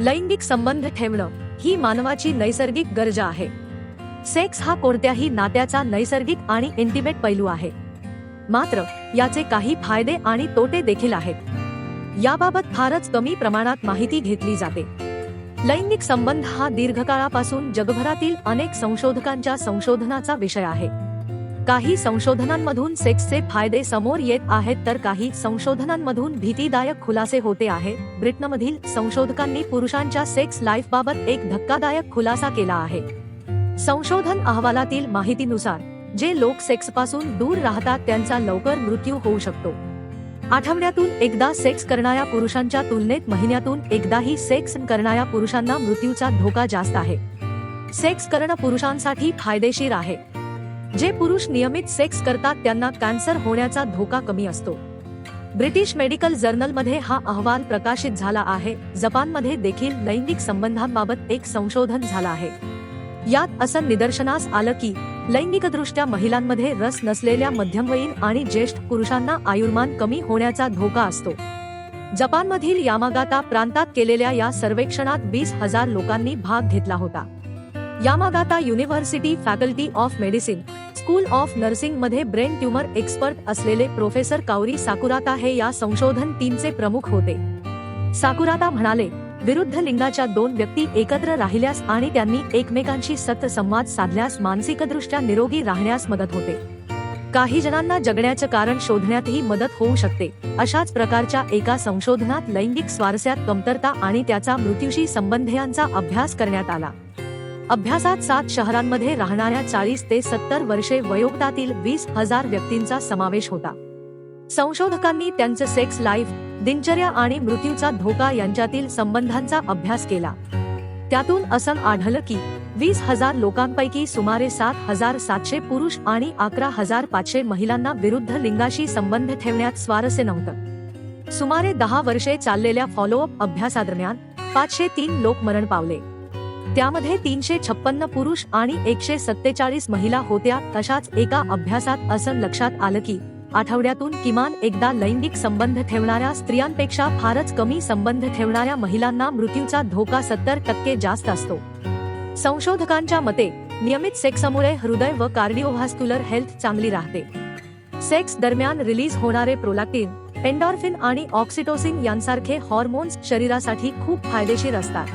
लैंगिक संबंध ठेवणं ही मानवाची नैसर्गिक गरजा आहे. सेक्स हा कोणत्याही नात्याचा नैसर्गिक आणि इंटिमेट पैलू आहे. मात्र याचे काही फायदे आणि तोटे देखील आहेत. याबाबत फारच कमी प्रमाणात माहिती घेतली जाते. लैंगिक संबंध हा दीर्घकाळापासून जगभरातील अनेक संशोधकांच्या संशोधनाचा विषय आहे. काही संशोधनांमधून सेक्सचे फायदे समोर येत आहेत तर काही संशोधनांमधून भीतीदायक खुलासे होते आहे. ब्रिटनमधील संशोधकांनी पुरुषांच्या सेक्स लाईफ बाबत एक धक्कादायक खुलासा केला आहे. संशोधन अहवालातील माहितीनुसार जे लोक सेक्सपासून दूर राहतात त्यांचा लवकर मृत्यू होऊ शकतो. आठवड्यातून एकदा सेक्स करणाऱ्या पुरुषांच्या तुलनेत महिन्यातून एकदाही सेक्स करणाऱ्या पुरुषांना मृत्यूचा धोका जास्त आहे. सेक्स करणं पुरुषांसाठी फायदेशीर आहे. जे पुरुष नियमित सेक्स करतात त्यांना कॅन्सर होण्याचा धोका कमी असतो. ब्रिटिश मेडिकल जर्नलमध्ये हा अहवाल प्रकाशित झाला आहे. जपानमध्ये देखील लैंगिक संबंधांबाबत एक संशोधन झालं आहे. यात असं निदर्शनास आलं की लैंगिकदृष्ट्या महिलांमध्ये रस नसलेल्या मध्यमवयीन आणि ज्येष्ठ पुरुषांना आयुर्मान कमी होण्याचा धोका असतो. जपानमधील यामागाता प्रांतात केलेल्या या सर्वेक्षणात वीस हजार लोकांनी भाग घेतला होता. Yamagata university faculty of medicine school of नर्सिंगमध्ये brain tumour expert असलेले प्रोफेसर काउरी साकुराता हे या संशोधन टीमचे प्रमुख होते. साकुराता म्हणाले विरुद्ध लिंगाच्या दोन व्यक्ती एकत्र राहिल्यास आणि त्यांनी एकमेकांशी सत संवाद साधल्यास मानसिकदृष्ट्या निरोगी राहण्यास मदत होते. काही जणांना जगण्याचं कारण शोधण्यातही मदत होऊ शकते. अशाच प्रकारच्या एका संशोधनात लैंगिक स्वारस्यात कमतरता आणि त्याचा मृत्यूशी संबंध यांचा अभ्यास करण्यात आला. अभ्यासात सात शहरांमध्ये राहणाऱ्या चाळीस ते सत्तर वर्षे वयोगटातील वीस हजार व्यक्तींचा समावेश होता. संशोधकांनी त्यांचं सेक्स लाईफ दिनचर्या आणि मृत्यूचा धोका यांच्यातील संबंधांचा अभ्यास केला. त्यातून असं आढळलं की वीस हजार लोकांपैकी सुमारे सात हजार सातशे पुरुष आणि अकरा हजार पाचशे महिलांना विरुद्ध लिंगाशी संबंध ठेवण्यात स्वारस्य नव्हतं. सुमारे दहा वर्षे चाललेल्या फॉलोअप अभ्यासादरम्यान पाचशे तीन लोक मरण पावले. त्यामध्ये तीनशे छप्पन्न पुरुष आणि एकशे सत्तेचाळीस महिला होत्या. तशाच एका अभ्यासात असं लक्षात आलं की आठवड्यातून किमान एकदा लैंगिक संबंध ठेवणाऱ्या स्त्रियांपेक्षा फारच कमी संबंध ठेवणाऱ्या महिलांना मृत्यूचा धोका सत्तर टक्के जास्त असतो. संशोधकांच्या मते नियमित सेक्समुळे हृदय व कार्डिओव्हास्क्युलर हेल्थ चांगली राहते. सेक्स दरम्यान रिलीज होणारे प्रोलॅक्टिन एन्डॉर्फिन आणि ऑक्सिटोसिन यांसारखे हॉर्मोन्स शरीरासाठी खूप फायदेशीर असतात.